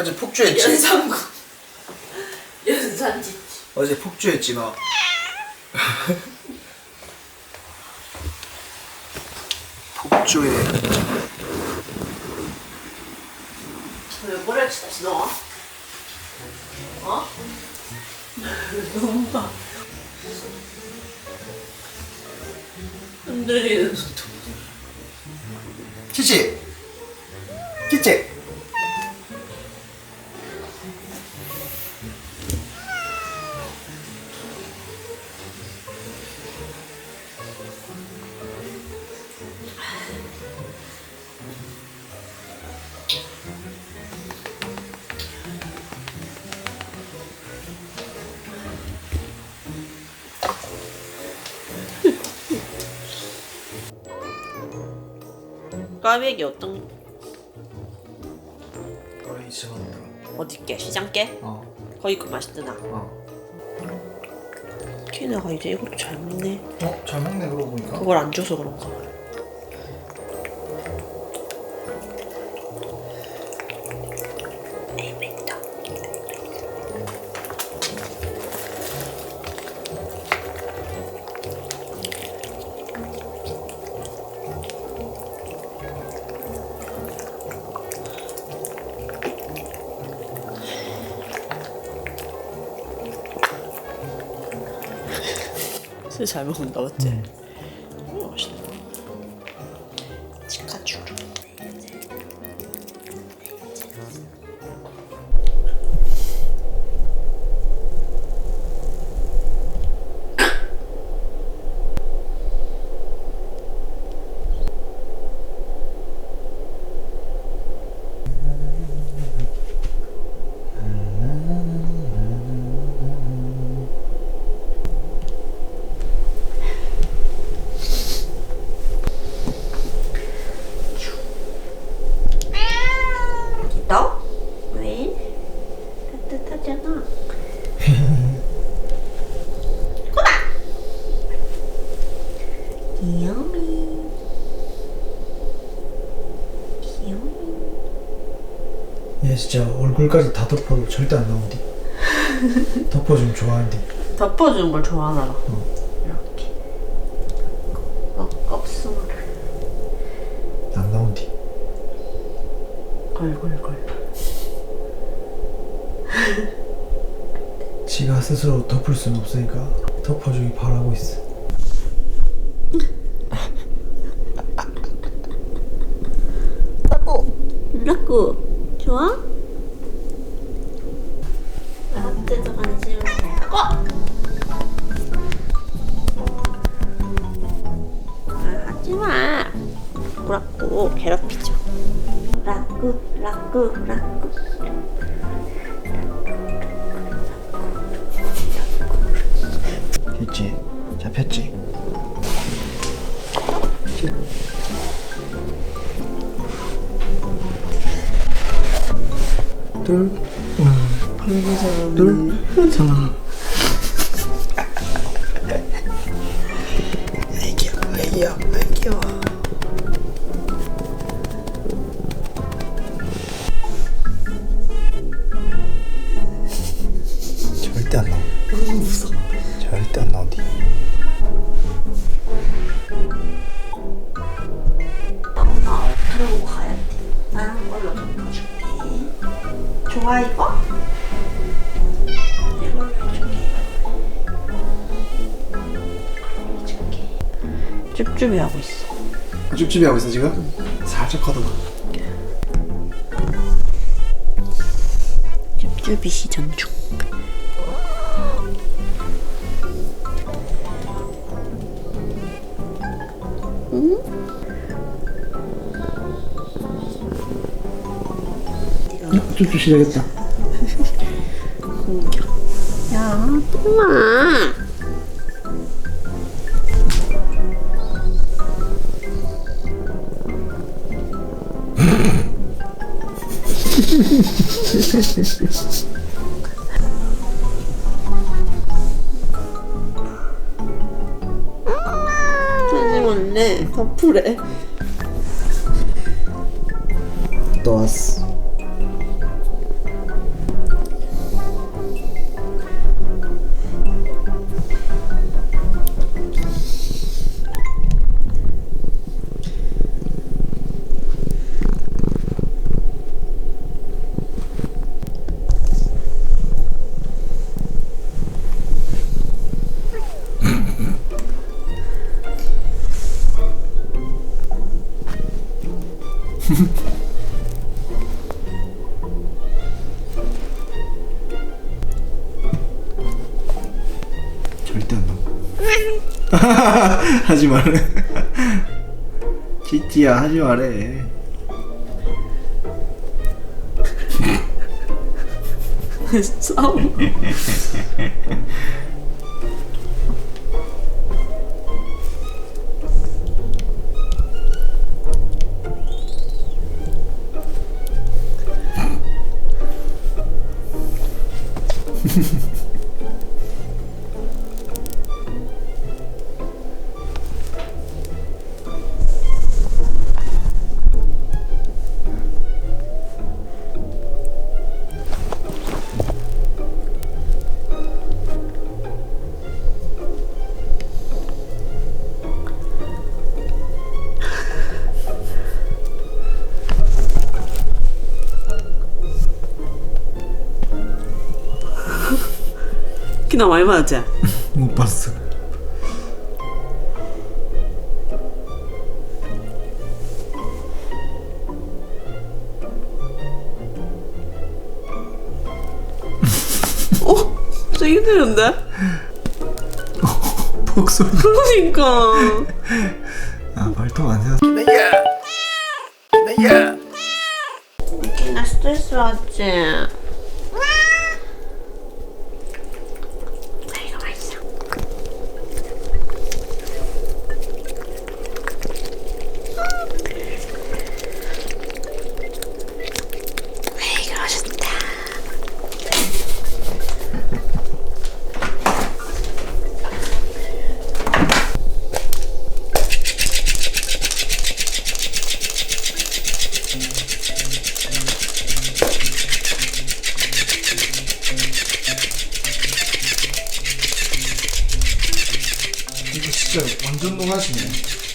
어제 폭주했지. 연상구 연산지 어제 폭주했지 너. 폭주해. 왜 뭐라 치다시 너? 어? 너무 봐 흔들리는 소리 치치. 치치. 꽈배기 어떤 거의 집어넣어. 어디 게 시장 게 어. 거기 그 맛있더나 어. 키나가 이제 이것도 잘 먹네 어? 잘 먹네 그러고 보니까. 그걸 안 줘서 그런가 술 잘 먹는다 맞지? 음, 귀여미 귀여미 얘 진짜 얼굴까지 다 덮어도 절대 안 나오디. 덮어주면 좋아하는데. 덮어주는 걸 좋아하나 봐 이렇게 껍수를 안 나온디. 걸걸걸 지가 스스로 덮을 수는 없으니까 덮어주기 바라고 있어. 라꾸 좋아? 나한테도 관심을 갖고 아, 하지 마 라꾸 괴롭히죠 라꾸 라꾸 라꾸 됐지? 잡혔지? 둘, 둘, 하나. 애기야, 애기야, 애기야. 절대 안 나와. 너무 무서워. 절대 안 나온디. 그러고 가야 돼 나랑 걸로 덮어줄게 좋아 이거? 쭈쭈비 하고 있어 쭈쭈비 하고 있어 지금? 살짝 걷어봐. 쭈쭈비 시전 중 쭈쭈 시작했다. 야 똥아 말래. 덮으래. 또 왔어. 하지 말래. 찌찌야 하지 말래. 싸워. 나 많이 맞았지? 못 봤어. 어? 세게 되는데? 폭소리. 그러니까. 아 발톱 안 세서. 키나 스트레스 받지? 焦がすね。